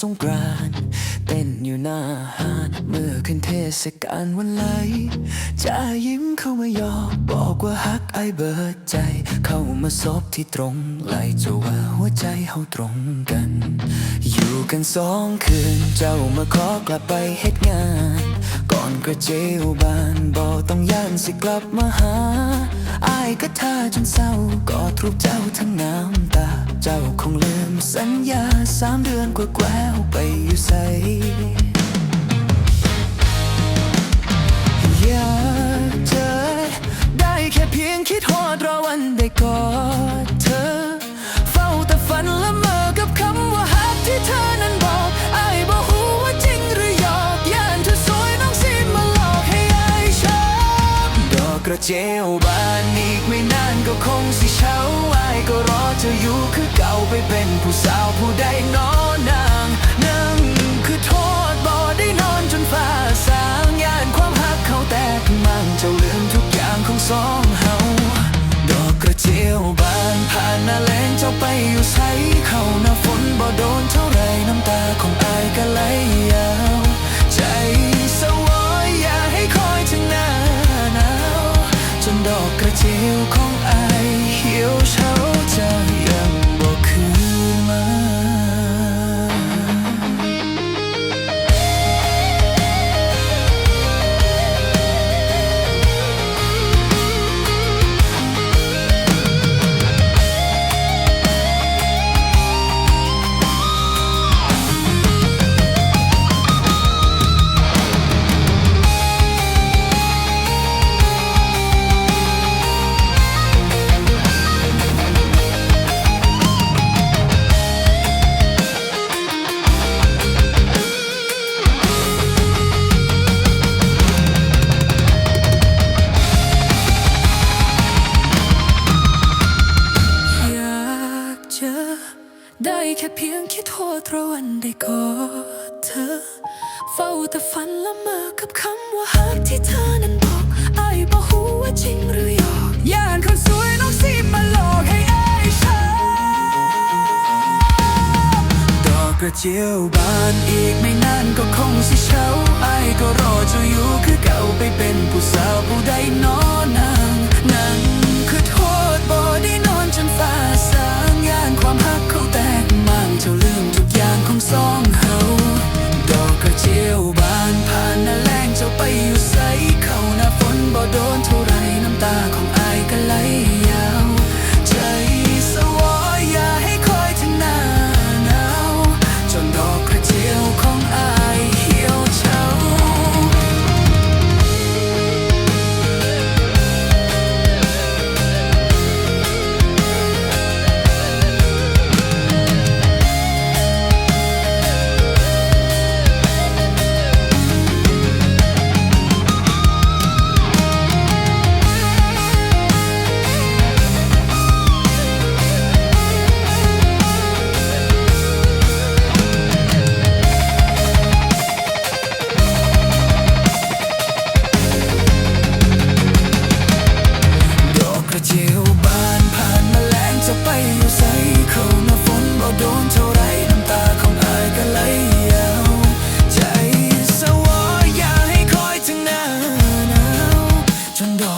สงกรานเต้นอยู่หน้าหาดเมื่อขึ้นเทศกาลวันไหลจะยิ้มเข้ามายอกบอกว่าฮักไอเบิดใจ เข้ามาซบที่ตรงไหลจะว่าหัวใจเฮาตรงกัน อยู่กันสองคืนเจ้ามาขอกลับไปเฮ็ดงาน ก่อนกระเจียวบานบอกต้องย่านสิกลับมาหา อายก็ท่าจนเศร้ากอดรูปเจ้าทั้งน้ำตา เจ้าคงลืมสัญญาสามเดือนกว่าแกวไปอยู่ใสอยากเจอได้แค่เพียงคิดหอดรอวันได้ายก็รอยู่คือเก่าไปเป็นผู้สาวผู้ใดนอนางนั่งคือโทษบ่ได้นอนจนฟ้าสางยานความหักเขาแตกมั่งเจ้าลืมทุกอย่างของสองเฮาดอกกระเจียวบานผ่านหน้าแลงเจ้าไปอยู่ใสเขาหน้าฝนบ่โดนเท่าไรน้ำตาของอายก็ไหลยาวใจสวอยอยาให้คอยถึงหน้าหนาวจนดอกกระเจียวของ แค่เพียงคิดโทษตรวันได้กอดเธอ เฝ้าแต่ฝันละเมอกับคำว่าฮักที่เธอนั้นบอกไอ้บอกหูว่าจริงหรือหยอกย่านคนสวยน้องซีมาหลอกให้ไอ้ช้ำดอกกระเจียวบานอีกไม่นานก็คงสิเช้า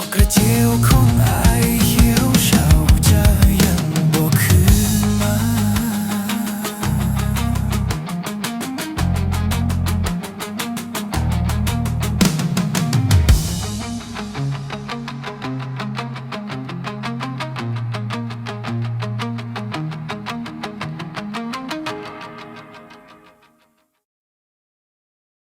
어, 그래 지우고 나